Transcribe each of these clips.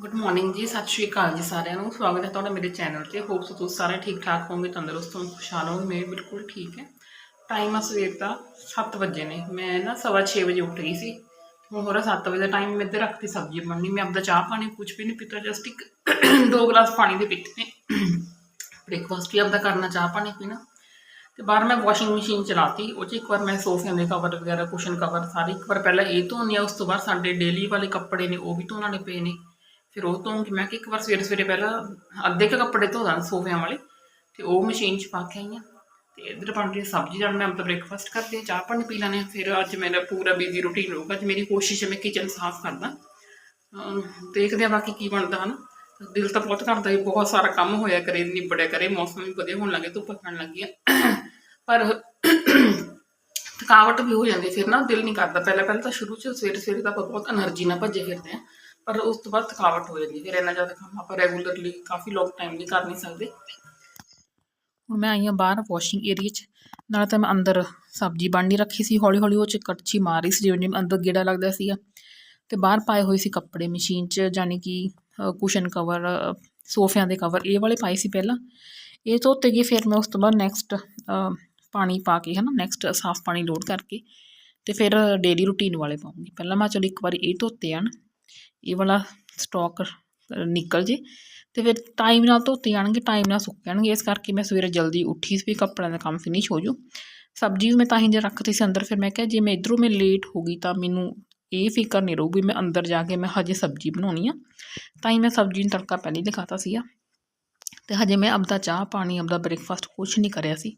Good morning ਜੀ, ਸਤਿ ਸ਼੍ਰੀ ਅਕਾਲ ਜੀ ਸਾਰਿਆਂ ਨੂੰ। ਸਵਾਗਤ ਹੈ ਤੁਹਾਡਾ ਮੇਰੇ ਚੈਨਲ ਤੇ। ਹੋਪਸ ਤੁਸੀਂ ਸਾਰੇ ਠੀਕ ਠਾਕ ਹੋਵੋਗੇ, ਤੰਦਰੁਸਤ ਹੋਵੋਗੇ, ਖੁਸ਼ਹਾਲ ਹੋਵੋਗੇ। ਮੈਂ ਵੀ ਬਿਲਕੁਲ ਠੀਕ ਹੈ। ਟਾਈਮ ਆ ਸਵੇਰ ਦਾ 7 ਵਜੇ ਨੇ। ਮੈਂ ਨਾ ਸਵਾ ਛੇ ਵਜੇ ਉੱਠ ਗਈ ਸੀ। ਹੁਣ ਹੋਰਾ 7 ਵਜੇ ਦਾ ਟਾਈਮ ਮੈਂ ਇੱਧਰ ਰੱਖਤੀ ਸਬਜ਼ੀ ਬਣਨੀ। ਮੈਂ ਆਪਦਾ ਚਾਹ ਪਾਣੀ ਕੁਝ ਵੀ ਨਹੀਂ ਪੀਤਾ ਜਸਟ ਇੱਕ ਦੋ ਗਲਾਸ ਪਾਣੀ ਦੇ ਪੀਤੇ ਨੇ ਬ੍ਰੇਕਫਾਸਟ ਵੀ ਆਪਦਾ ਕਰਨਾ, ਚਾਹ ਪਾਣੀ ਪੀਣਾ। ਤੇ ਬਾਹਰ ਮੈਂ ਵਾਸ਼ਿੰਗ ਮਸ਼ੀਨ ਚਲਾਤੀ। ਉਹ 'ਚ ਇੱਕ ਵਾਰ ਮੈਂ ਸੋਫਿਆਂ ਦੇ ਕਵਰ ਵਗੈਰਾ ਕੁਸ਼ਨ ਕਵਰ ਸਾਰੇ ਇੱਕ ਵਾਰ ਪਹਿਲਾਂ ਇਹ ਧੋਣੀ ਆ, ਉਸ ਤੋਂ ਬਾਅਦ ਸਾਡੇ ਡੇਲੀ ਵਾਲੇ ਕੱਪੜੇ ਨੇ, ਉਹ ਵੀ ਧੋਣ ਵਾਲੇ ਪਏ ਨੇ। ਫਿਰ ਉਹ ਧੋਉਂਗੀ ਮੈਂ ਕਿ ਇੱਕ ਵਾਰ ਸਵੇਰੇ ਸਵੇਰੇ ਪਹਿਲਾਂ ਅੱਧੇ ਕ ਕੱਪੜੇ ਧੋ ਦਾਂ ਸੋਫਿਆਂ ਵਾਲੇ, ਤੇ ਉਹ ਮਸ਼ੀਨ 'ਚ ਪਾ ਕੇ ਆਈ ਆ ਤੇ ਇਧਰ ਬਣ ਰਹੀ ਸਬਜ਼ੀ ਜਾਣ ਮੈਂ ਆਪਣਾ ਬ੍ਰੇਕਫਾਸਟ ਕਰਦੀ ਹਾਂ, ਚਾਹ ਪਾਣੀ ਪੀ ਲੈਣੇ ਫਿਰ ਅੱਜ ਮੇਰਾ ਪੂਰਾ ਬਿਜ਼ੀ ਰੁਟੀਨ ਹੋਊਗਾ ਤੇ ਮੇਰੀ ਕੋਸ਼ਿਸ਼ ਹੈ ਮੈਂ ਕਿਚਨ ਸਾਫ਼ ਕਰਦਾ ਦੇਖਦੇ ਆ ਬਾਕੀ ਕੀ ਬਣਦਾ ਹਨ। ਦਿਲ ਤਾਂ ਬਹੁਤ ਕਰਦਾ ਹੈ ਬਹੁਤ ਸਾਰਾ ਕੰਮ ਹੋਇਆ ਕਰੇ, ਨਿਬੜਿਆ ਕਰੇ, ਮੌਸਮ ਵੀ ਵਧੀਆ ਹੋਣ ਲੱਗੇ ਧੁੱਪ ਪੈਣ ਲੱਗੀ ਆ। ਪਰ ਥਕਾਵਟ ਵੀ ਹੋ ਜਾਂਦੀ ਫਿਰ ਨਾ, ਦਿਲ ਨਹੀਂ ਕਰਦਾ। ਪਹਿਲਾਂ ਪਹਿਲਾਂ ਤਾਂ ਸ਼ੁਰੂ ਚ ਸਵੇਰੇ ਸਵੇਰੇ ਤਾਂ ਆਪਾਂ ਬਹੁਤ એનર્ਜੀ ਨਾਲ ਭੱਜੇ ਫਿਰਦੇ ਆ ਪਰ ਉਸ ਤੋਂ ਬਾਅਦ ਥਕਾਵਟ ਹੋ ਜਾਂਦੀ ਫਿਰ ਇੰਨਾ ਜ਼ਿਆਦਾ ਕੰਮ ਆਪਾਂ ਰੈਗੂਲਰਲੀ ਕਾਫੀ ਲੋਕ ਟਾਈਮ ਲਈ ਕਰ ਨਹੀਂ ਸਕਦੇ। ਹੁਣ ਮੈਂ ਆਈ ਹਾਂ ਬਾਹਰ ਵਾਸ਼ਿੰਗ ਏਰੀਆ 'ਚ। ਨਾਲ ਤਾਂ ਮੈਂ ਅੰਦਰ ਸਬਜ਼ੀ ਬਣਨੀ ਰੱਖੀ ਸੀ ਹੌਲੀ ਹੌਲੀ ਉਹ 'ਚ ਕੜਛੀ ਮਾਰ ਰਹੀ ਸੀ, ਜਿਵੇਂ ਜਿਵੇਂ ਅੰਦਰ ਗੇੜਾ ਲੱਗਦਾ ਸੀਗਾ। ਤੇ ਬਾਹਰ ਪਾਏ ਹੋਏ ਸੀ ਕੱਪੜੇ ਮਸ਼ੀਨ 'ਚ ਜਾਨੀ ਕਿ ਕੁਸ਼ਨ ਕਵਰ ਸੋਫਿਆਂ ਦੇ ਕਵਰ ਇਹ ਵਾਲੇ ਪਾਏ ਸੀ ਪਹਿਲਾਂ। ਇਹ ਧੋਤੇ ਗਏ, ਫਿਰ ਮੈਂ ਉਸ ਤੋਂ ਬਾਅਦ ਨੈਕਸਟ ਪਾਣੀ ਪਾ ਕੇ ਹੈ ਨਾ ਨੈਕਸਟ ਸਾਫ਼ ਪਾਣੀ ਲੋਡ ਕਰਕੇ ਤੇ ਫਿਰ ਡੇਲੀ ਰੂਟੀਨ ਵਾਲੇ ਪਾਉਂਗੀ। ਪਹਿਲਾਂ ਮੈਂ ਚਲੋ ਇੱਕ ਵਾਰੀ ਇਹ ਧੋਤੇ ਹਨ ਇਹ ਵਾਲਾ ਸਟਾਕ ਨਿਕਲ ਜੇ ਤੇ ਫਿਰ ਟਾਈਮ ਨਾਲ ਧੋਤੇ ਜਾਣਗੇ ਟਾਈਮ ਨਾਲ ਸੁੱਕ ਜਾਣਗੇ, ਇਸ ਕਰਕੇ ਮੈਂ ਸਵੇਰੇ ਜਲਦੀ ਉੱਠੀ ਸੀ ਵੀ ਕੱਪੜਿਆਂ ਦਾ ਕੰਮ ਫਿਨਿਸ਼ ਹੋ ਜੂ ਸਬਜ਼ੀ ਵੀ ਮੈਂ ਤਾਂ ਹੀ ਜੇ ਰੱਖਤੀ ਸੀ ਅੰਦਰ, ਫਿਰ ਮੈਂ ਕਿਹਾ ਜੇ ਮੈਂ ਇਧਰੋਂ ਮੈਂ ਲੇਟ ਹੋ ਗਈ ਤਾਂ ਮੈਨੂੰ ਇਹ ਫਿਕਰ ਨਹੀਂ ਰਹੂ ਵੀ ਮੈਂ ਅੰਦਰ ਜਾ ਕੇ ਮੈਂ ਹਜੇ ਸਬਜ਼ੀ ਬਣਾਉਣੀ ਆ। ਤਾਂ ਹੀ ਮੈਂ ਸਬਜ਼ੀ ਨੂੰ ਤੜਕਾ ਪਹਿਲਾਂ ਹੀ ਦਿਖਾਤਾ ਸੀਗਾ। ਤੇ ਹਜੇ ਮੈਂ ਆਪਦਾ ਚਾਹ, ਪਾਣੀ, ਆਪਦਾ ਬ੍ਰੇਕਫਾਸਟ ਕੁਛ ਨਹੀਂ ਕਰਿਆ ਸੀ।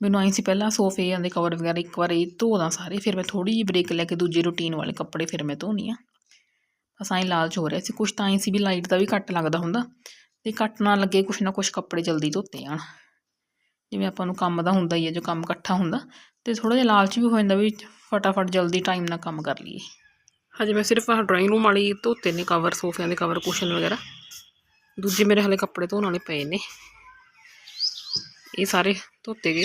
ਮੈਨੂੰ ਆਈ ਸੀ ਪਹਿਲਾਂ ਸੋਫੇ ਦੇ ਕਵਰ ਵਗੈਰਾ ਇੱਕ ਵਾਰ ਇਹ ਧੋ ਦਾਂ ਸਾਰੇ, ਫਿਰ ਮੈਂ ਥੋੜੀ ਜਿਹੀ ਬ੍ਰੇਕ ਲੈ ਕੇ ਦੂਜੇ ਰੂਟੀਨ ਵਾਲੇ ਕੱਪੜੇ ਫਿਰ ਮੈਂ ਧੋਣੀ ਆ। ਅਸਾਂ ਐਂ ਲਾਲਚ ਹੋ ਰਿਹਾ ਸੀ। ਕੁਛ ਤਾਂ ਹੀ ਸੀ ਵੀ ਲਾਈਟ ਦਾ ਵੀ ਕੱਟ ਲੱਗਦਾ ਹੁੰਦਾ ਤੇ ਕੱਟ ਨਾ ਲੱਗੇ, ਕੁਛ ਨਾ ਕੁਛ ਕੱਪੜੇ ਜਲਦੀ ਧੋਤੇ ਜਾਣ। ਜਿਵੇਂ ਆਪਾਂ ਨੂੰ ਕੰਮ ਦਾ ਹੁੰਦਾ ਹੀ ਹੈ, ਜੋ ਕੰਮ ਇਕੱਠਾ ਹੁੰਦਾ ਤੇ ਥੋੜਾ ਜਿਹਾ ਲਾਲਚ ਵੀ ਹੋ ਜਾਂਦਾ ਵੀ ਫਟਾਫਟ ਜਲਦੀ ਟਾਈਮ ਨਾਲ ਕੰਮ ਕਰ ਲਈਏ। ਹਜੇ ਮੈਂ ਸਿਰਫ ਆਹ ਡਰਾਇੰਗ ਰੂਮ ਵਾਲੀ ਧੋਤੇ ਨੇ ਕਵਰ ਸੋਫਿਆਂ ਦੇ ਕਵਰ ਕੁਸ਼ਨ ਵਗੈਰਾ। ਦੂਜੇ ਮੇਰੇ ਹਲੇ ਕੱਪੜੇ ਧੋਣ ਵਾਲੇ ਪਏ ਨੇ। ਇਹ ਸਾਰੇ ਧੋਤੇ ਗਏ।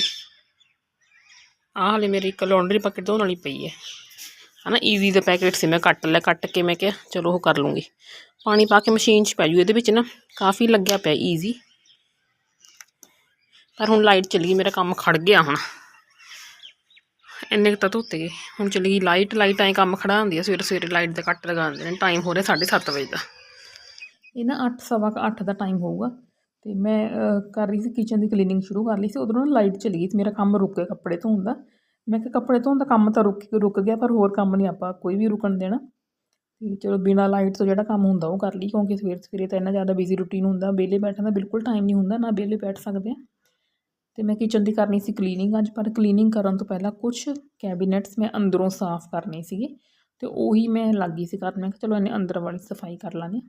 ਆਹ ਹਲੇ ਮੇਰੀ ਇੱਕ ਲਾਂਡਰੀ ਪੈਕਟ ਧੋਣ ਵਾਲੀ ਪਈ ਹੈ। ਹਨਾ ਈਜ਼ੀ ਦਾ ਪੈਕੇਟ ਸੀ, ਮੈਂ ਕੱਟ ਲਿਆ, ਕੱਟ ਕੇ ਮੈਂ ਕਿਹਾ ਚਲੋ ਉਹ ਕਰ ਲੂੰਗੀ। ਪਾਣੀ ਪਾ ਕੇ ਮਸ਼ੀਨ 'ਚ ਪੈ ਜੂ, ਇਹਦੇ ਵਿੱਚ ਨਾ ਕਾਫੀ ਲੱਗਿਆ ਪਿਆ ਈਜ਼ੀ ਪਰ ਹੁਣ ਲਾਈਟ ਚਲੀ ਗਈ, ਮੇਰਾ ਕੰਮ ਖੜ ਗਿਆ ਹੁਣ। ਇੰਨੇ ਕੁ ਤਾਂ ਧੋਤੇ ਗਏ, ਹੁਣ ਚਲੀ ਗਈ ਲਾਈਟ ਲਾਈਟ ਐਂ ਕੰਮ ਖੜਾ ਹੁੰਦੀ ਆ, ਸਵੇਰੇ ਸਵੇਰੇ ਲਾਈਟ ਦੇ ਕੱਟ ਲਗਾ ਦਿੰਦੇ ਨੇ ਟਾਈਮ ਹੋ ਰਿਹਾ 7:30 ਵਜੇ ਦਾ। ਇਹ ਨਾ 8 ਸਵਾ ਕੁ ਅੱਠ ਦਾ ਟਾਈਮ ਹੋਊਗਾ। ਤੇ ਮੈਂ ਕਰ ਰਹੀ ਸੀ ਕਿਚਨ ਦੀ ਕਲੀਨਿੰਗ ਸ਼ੁਰੂ ਕਰ ਲਈ ਸੀ, ਉਧਰੋਂ ਨਾ ਲਾਈਟ ਚਲੀ ਗਈ ਤੇ ਮੇਰਾ ਕੰਮ ਰੁਕ ਗਿਆ ਕੱਪੜੇ ਧੋਣ ਦਾ। ਮੈਂ ਕਿਹਾ ਕੱਪੜੇ ਧੋਣ ਦਾ ਕੰਮ ਤਾਂ ਰੁਕ ਰੁਕ ਗਿਆ, ਪਰ ਹੋਰ ਕੰਮ ਨਹੀਂ ਆਪਾਂ, ਕੋਈ ਵੀ ਰੁਕਣ ਦੇਣਾ। ਤੇ ਚਲੋ ਬਿਨਾਂ ਲਾਈਟ ਤੋਂ ਜਿਹੜਾ ਕੰਮ ਹੁੰਦਾ ਉਹ ਕਰ ਲਈ, ਕਿਉਂਕਿ ਸਵੇਰ, ਸਵੇਰੇ ਤਾਂ ਇੰਨਾ ਜ਼ਿਆਦਾ ਬਿਜ਼ੀ ਰੂਟੀਨ ਹੁੰਦਾ, ਵਿਹਲੇ ਬੈਠਣ ਦਾ ਬਿਲਕੁਲ ਟਾਈਮ ਨਹੀਂ ਹੁੰਦਾ, ਨਾ ਵਿਹਲੇ ਬੈਠ ਸਕਦੇ ਆ। ਤੇ ਮੈਂ ਕਿਚਨ ਦੀ ਕਰਨੀ ਸੀ ਕਲੀਨਿੰਗ ਅੱਜ, ਪਰ ਕਲੀਨਿੰਗ ਕਰਨ ਤੋਂ ਪਹਿਲਾਂ ਕੁਝ ਕੈਬਿਨੇਟਸ ਮੈਂ ਅੰਦਰੋਂ ਸਾਫ਼ ਕਰਨੇ ਸੀਗੇ, ਤੇ ਉਹੀ ਮੈਂ ਲੱਗੀ ਸੀ ਕਰਨ ਮੈਂ ਕਿਹਾ ਚਲੋ ਇਹਨੇ ਅੰਦਰ ਵਾਲੀ ਸਫ਼ਾਈ ਕਰ ਲਾਂਗੇ।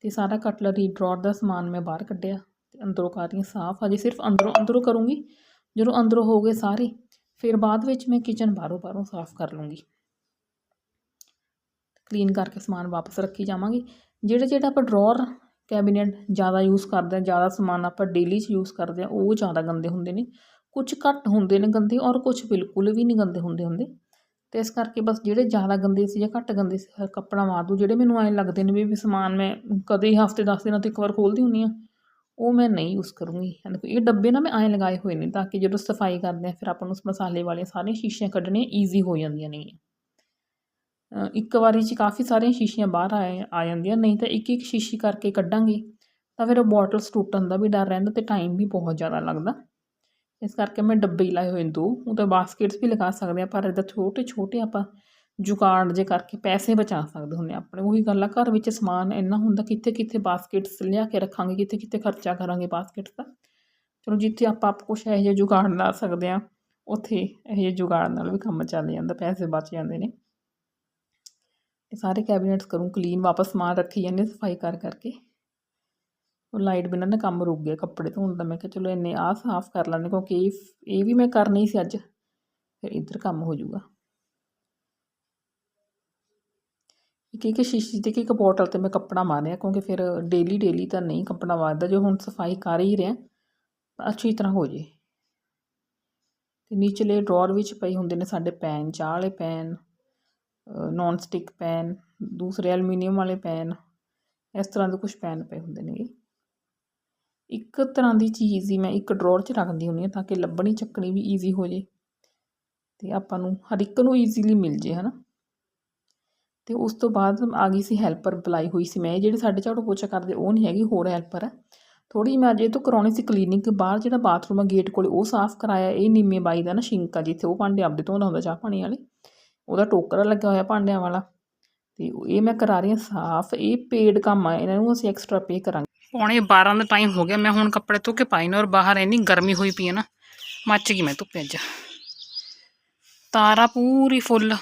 ਤੇ ਸਾਰਾ ਕਟਲਰੀ ਡਰਾਅਰ ਦਾ ਸਮਾਨ ਮੈਂ ਬਾਹਰ ਕੱਢਿਆ, ਤੇ ਅੰਦਰੋਂ ਕਰ ਰਹੀ ਹਾਂ ਸਾਫ਼ ਅਜੇ ਸਿਰਫ ਅੰਦਰੋਂ ਅੰਦਰੋਂ ਕਰੂੰਗੀ, ਜਦੋਂ ਅੰਦਰੋਂ ਹੋ ਗਏ ਸਾਰੇ ਫਿਰ ਬਾਅਦ ਵਿੱਚ ਮੈਂ ਕਿਚਨ ਬਾਹਰੋਂ ਬਾਹਰੋਂ ਸਾਫ਼ ਕਰ ਲੂੰਗੀ। ਕਲੀਨ ਕਰਕੇ ਸਮਾਨ ਵਾਪਸ ਰੱਖੀ ਜਾਵਾਂਗੇ। ਜਿਹੜਾ ਜਿਹੜਾ ਆਪਾਂ ਡਰਾਅਰ ਕੈਬਿਨੇਟ ਜ਼ਿਆਦਾ ਯੂਜ਼ ਕਰਦੇ ਹਾਂ ਜ਼ਿਆਦਾ ਸਮਾਨ ਆਪਾਂ ਡੇਲੀ 'ਚ ਯੂਜ਼ ਕਰਦੇ ਹਾਂ ਉਹ ਜ਼ਿਆਦਾ ਗੰਦੇ ਹੁੰਦੇ ਨੇ। ਕੁਝ ਘੱਟ ਹੁੰਦੇ ਨੇ ਗੰਦੇ ਔਰ ਕੁਝ ਬਿਲਕੁਲ ਵੀ ਨਹੀਂ ਗੰਦੇ ਹੁੰਦੇ ਹੁੰਦੇ। ਤੇ ਇਸ ਕਰਕੇ ਬਸ ਜਿਹੜੇ ਜ਼ਿਆਦਾ ਗੰਦੇ ਸੀ ਜਾਂ ਘੱਟ ਗੰਦੇ ਸੀ, ਕੱਪੜਾ ਮਾਰ ਦੂ ਜਿਹੜੇ ਮੈਨੂੰ ਐਂ ਲੱਗਦੇ ਨੇ ਵੀ ਸਮਾਨ ਮੈਂ ਕਦੇ ਹਫ਼ਤੇ 10 ਦਿਨਾਂ ਤੋਂ ਇੱਕ ਵਾਰ ਖੋਲਦੀ ਹੁੰਦੀ ਆ ਉਹ ਮੈਂ ਨਹੀਂ ਯੂਜ਼ ਕਰੂੰਗੀ। ਯਾਨੀ ਕਿ ਇਹ ਡੱਬੇ ਨਾ ਮੈਂ ਐਂ ਲਗਾਏ ਹੋਏ ਨੇ ਤਾਂ ਕਿ ਜਦੋਂ ਸਫ਼ਾਈ ਕਰਦੇ ਆ, ਫਿਰ ਆਪਾਂ ਨੂੰ ਉਸ ਮਸਾਲੇ ਵਾਲੀਆਂ ਸਾਰੀਆਂ ਸ਼ੀਸ਼ੀਆਂ ਕੱਢਣੀਆਂ ਈਜ਼ੀ ਹੋ ਜਾਂਦੀਆਂ ਨੇ। ਇੱਕ ਵਾਰੀ 'ਚ ਕਾਫੀ ਸਾਰੀਆਂ ਸ਼ੀਸ਼ੀਆਂ ਬਾਹਰ ਆ ਆ ਜਾਂਦੀਆਂ, ਨਹੀਂ ਤਾਂ ਇੱਕ ਇੱਕ ਸ਼ੀਸ਼ੀ ਕਰਕੇ ਕੱਢਾਂਗੇ, ਤਾਂ ਫਿਰ ਉਹ ਬੋਟਲਸ ਟੁੱਟਣ ਦਾ ਵੀ ਡਰ ਰਹਿੰਦਾ ਤੇ ਟਾਈਮ ਵੀ ਬਹੁਤ ਜ਼ਿਆਦਾ ਲੱਗਦਾ। ਇਸ ਕਰਕੇ ਮੈਂ ਡੱਬੇ ਹੀ ਲਾਏ ਹੋਏ ਦੋ, ਉਹ ਤਾਂ ਬਾਸਕਟਸ ਵੀ ਲਗਾ ਸਕਦੇ ਆ, ਪਰ ਇਹਦਾ ਛੋਟੇ ਛੋਟੇ ਆਪਾਂ ਜੁਗਾੜ ਜੇ ਕਰਕੇ ਪੈਸੇ ਬਚਾ ਸਕਦੇ ਹੁੰਦੇ ਹਾਂ ਆਪਣੇ। ਉਹੀ ਗੱਲ ਆ, ਘਰ ਵਿੱਚ ਸਮਾਨ ਇੰਨਾ ਹੁੰਦਾ ਕਿੱਥੇ ਕਿੱਥੇ ਬਾਸਕਟਸ ਲਿਆ ਕੇ ਰੱਖਾਂਗੇ ਕਿੱਥੇ ਕਿੱਥੇ ਖਰਚਾ ਕਰਾਂਗੇ ਬਾਸਕਟਸ ਦਾ। ਚਲੋ ਜਿੱਥੇ ਆਪਾਂ ਆਪ ਕੁਛ ਇਹੋ ਜਿਹੇ ਜੁਗਾੜ ਲਾ ਸਕਦੇ ਆ ਉੱਥੇ ਇਹੋ ਜਿਹੇ ਜੁਗਾੜ ਨਾਲ ਵੀ ਕੰਮ ਚੱਲ ਜਾਂਦਾ, ਪੈਸੇ ਬਚ ਜਾਂਦੇ ਨੇ। ਇਹ ਸਾਰੇ ਕੈਬਨਿਟਸ ਕਰੂੰ ਕਲੀਨ ਵਾਪਸ ਸਮਾਨ ਰੱਖੀ ਜਾਂਦੇ, ਸਫ਼ਾਈ ਕਰ ਕਰਕੇ। ਉਹ ਲਾਈਟ ਬਿਨਾਂ ਨਾ ਕੰਮ ਰੁਕ ਗਿਆ ਕੱਪੜੇ ਧੋਣ ਦਾ। ਮੈਂ ਕਿਹਾ ਚਲੋ ਇੰਨੇ ਆਹ ਸਾਫ਼ ਕਰ ਲੈਂਦੇ, ਕਿਉਂਕਿ ਇਹ ਇਹ ਵੀ ਮੈਂ ਕਰਨੀ ਸੀ ਅੱਜ। ਫਿਰ ਇੱਧਰ ਕੰਮ ਹੋ ਜਾਊਗਾ। ਇੱਕ ਇੱਕ ਸ਼ੀਸ਼ੀ ਤੇ ਇੱਕ ਇੱਕ ਬੋਟਲ ਤੇ ਮੈਂ ਕੱਪੜਾ ਮਾਰਿਆ, ਕਿਉਂਕਿ ਫਿਰ ਡੇਲੀ ਡੇਲੀ ਤਾਂ ਨਹੀਂ ਕੱਪੜਾ ਮਾਰਦਾ, ਜੋ ਹੁਣ ਸਫ਼ਾਈ ਕਰ ਹੀ ਰਿਹਾ, ਤਾਂ ਅੱਛੀ ਤਰ੍ਹਾਂ ਹੋ ਜੇ। ਤੇ ਨੀਚਲੇ ਡਰਾਅਰ ਵਿੱਚ ਪਏ ਹੁੰਦੇ ਨੇ ਸਾਡੇ ਪੈਨ, ਚਾਹ ਵਾਲੇ ਪੈਨ ਨੌਨ ਸਟਿਕ ਪੈਨ, ਦੂਸਰੇ ਐਲੂਮੀਨੀਅਮ ਵਾਲੇ ਪੈਨ, ਇਸ ਤਰ੍ਹਾਂ ਦੇ ਕੁਝ ਪੈਨ ਪਏ ਹੁੰਦੇ ਨੇਗੇ। ਇੱਕ ਤਰ੍ਹਾਂ ਦੀ ਚੀਜ਼ ਹੀ ਮੈਂ ਇੱਕ ਡਰਾਅਰ 'ਚ ਰੱਖਦੀ ਹੁੰਦੀ ਹਾਂ ਤਾਂ ਕਿ ਲੱਭਣੀ, ਚੱਕਣੀ ਵੀ ਈਜ਼ੀ ਹੋ ਜੇ। ਤੇ ਆਪਾਂ ਨੂੰ ਹਰ ਇੱਕ ਨੂੰ ਈਜ਼ੀਲੀ ਮਿਲ ਜੇ, ਹਨਾ? ਤੇ ਉਸ ਤੋਂ ਬਾਅਦ ਆ ਗਈ ਸੀ ਹੈਲਪਰ ਬੁਲਾਈ ਹੋਈ ਸੀ ਮੈਂ। ਇਹ ਜਿਹੜੇ ਸਾਡੇ ਝਾੜੂ ਪੋਚਾ ਕਰਦੇ, ਉਹ ਨਹੀਂ ਹੈਗੀ, ਹੋਰ ਹੈਲਪਰ ਹੈ ਥੋੜੀ ਮੈਂ ਅਜੇ ਤੋਂ ਕਰਾਉਣੀ ਸੀ ਕਲੀਨਿਕ ਬਾਹਰ ਜਿਹੜਾ ਬਾਥਰੂਮ ਆ ਗੇਟ ਕੋਲੇ, ਉਹ ਸਾਫ਼ ਕਰਾਇਆ। ਇਹ ਨੀਮੇ ਬਾਈ ਦਾ ਨਾ ਸ਼ਿੰਕ ਆ, ਜਿੱਥੇ ਉਹ ਭਾਂਡੇ ਆਪਦੇ ਧੋਂਦਾ ਹੁੰਦਾ ਚਾਹ ਪਾਣੀ ਵਾਲੇ। ਉਹਦਾ ਟੋਕਰਾ ਲੱਗਾ ਹੋਇਆ ਭਾਂਡਿਆਂ ਵਾਲਾ। ਤੇ ਇਹ ਮੈਂ ਕਰਾ ਰਹੀ ਹਾਂ ਸਾਫ਼। ਇਹ ਪੇਡ ਕੰਮ ਆ, ਇਹਨਾਂ ਨੂੰ ਅਸੀਂ ਐਕਸਟਰਾ ਪੇ ਕਰਾਂਗੇ। ਪੌਣੇ 12 ਦਾ ਟਾਈਮ ਹੋ ਗਿਆ, ਮੈਂ ਹੁਣ ਕੱਪੜੇ ਧੋ ਕੇ ਪਾਈ ਨਾ, ਔਰ ਬਾਹਰ ਇੰਨੀ ਗਰਮੀ ਹੋਈ ਪਈ ਹੈ ਨਾ, ਮੱਚ ਗਈ ਮੈਂ ਧੁੱਪੇ ਅੱਜ। ਤਾਰਾ ਪੂਰੀ ਫੁੱਲ